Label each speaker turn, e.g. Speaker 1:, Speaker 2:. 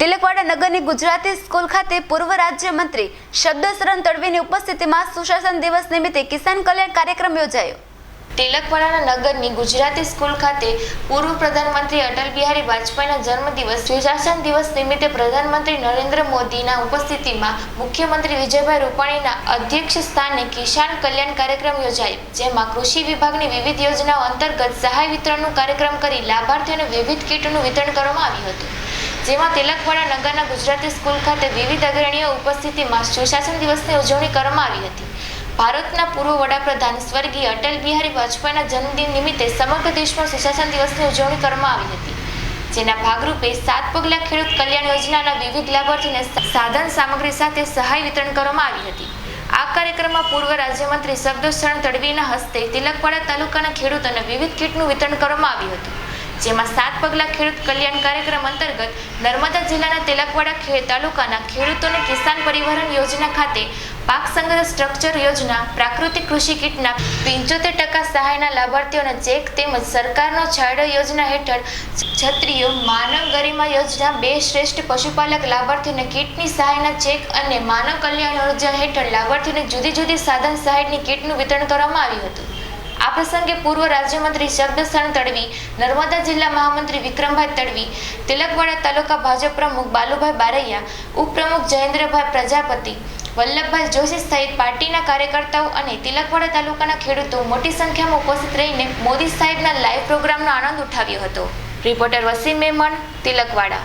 Speaker 1: તિલકવાડા નગરની ગુજરાતી સ્કૂલ ખાતે પૂર્વ રાજ્યમંત્રી શબ્દશરણ તડવીની ઉપસ્થિતિમાં સુશાસન દિવસ નિમિત્તે કિસાન કલ્યાણ કાર્યક્રમ યોજાયો.
Speaker 2: તિલકવાડાના નગરની ગુજરાતી સ્કૂલ ખાતે પૂર્વ પ્રધાનમંત્રી અટલ બિહારી વાજપેયીના જન્મદિવસ, સુશાસન દિવસ નિમિત્તે પ્રધાનમંત્રી નરેન્દ્ર મોદીના ઉપસ્થિતિમાં મુખ્યમંત્રી વિજયભાઈ રૂપાણીના અધ્યક્ષ સ્થાને કિસાન કલ્યાણ કાર્યક્રમ યોજાયો, જેમાં કૃષિ વિભાગની વિવિધ યોજનાઓ અંતર્ગત સહાય વિતરણનું કાર્યક્રમ કરી લાભાર્થીઓને વિવિધ કીટનું વિતરણ કરવામાં આવ્યું હતું. જેમાં તિલકવાડા નગરના ગુજરાતી સ્કૂલ ખાતે વિવિધ અગ્રણીઓ ઉપસ્થિતિમાં સુશાસન દિવસની ઉજવણી કરવામાં આવી હતી. ભારતના પૂર્વ વડાપ્રધાન સ્વર્ગીય અટલ બિહારી વાજપેયીના જન્મદિન નિમિત્તે સમગ્ર દેશમાં સુશાસન દિવસની ઉજવણી કરવામાં આવી હતી. જેના ભાગરૂપે સાત પગલા ખેડૂત કલ્યાણ યોજનાના વિવિધ લાભાર્થીને સાધન સામગ્રી સાથે સહાય વિતરણ કરવામાં આવી હતી. આ કાર્યક્રમમાં પૂર્વ રાજ્યમંત્રી શબ્દશરણ તડવીના હસ્તે તિલકવાડા તાલુકાના ખેડૂતોને વિવિધ કીટનું વિતરણ કરવામાં આવ્યું હતું. જેમાં સાત પગલા ખેડૂત કલ્યાણ કાર્યક્રમ અંતર્ગત નર્મદા જિલ્લાના તેલકવાડા ખેડ તાલુકાના ખેડૂતોને કિસાન પરિવહન યોજના ખાતે પાક સંગ્રહ સ્ટ્રક્ચર યોજના, પ્રાકૃતિક કૃષિ કીટના પંચોતેર ટકા સહાયના લાભાર્થીઓને ચેક તેમજ સરકારનો છાયડો યોજના હેઠળ છત્રીઓ માનવ ગરિમા યોજના બે શ્રેષ્ઠ પશુપાલક લાભાર્થીઓને કીટની સહાયના ચેક અને માનવ કલ્યાણ યોજના હેઠળ લાભાર્થીઓને જુદી જુદી સાધન સહાયની કીટનું વિતરણ કરવામાં આવ્યું હતું. આ પ્રસંગે પૂર્વ રાજ્યમંત્રી શબ્દશરણ તડવી, નર્મદા જિલ્લા મહામંત્રી વિક્રમભાઈ તડવી, તિલકવાડા તાલુકા ભાજપ પ્રમુખ બાલુભાઈ બારૈયા, ઉપપ્રમુખ જયેન્દ્રભાઈ પ્રજાપતિ, વલ્લભભાઈ જોશી સહિત પાર્ટીના કાર્યકર્તાઓ અને તિલકવાડા તાલુકાના ખેડૂતો મોટી સંખ્યામાં ઉપસ્થિત રહીને મોદી સાહેબના લાઈવ પ્રોગ્રામનો આનંદ ઉઠાવ્યો હતો. રિપોર્ટર વસીમ મેમણ, તિલકવાડા.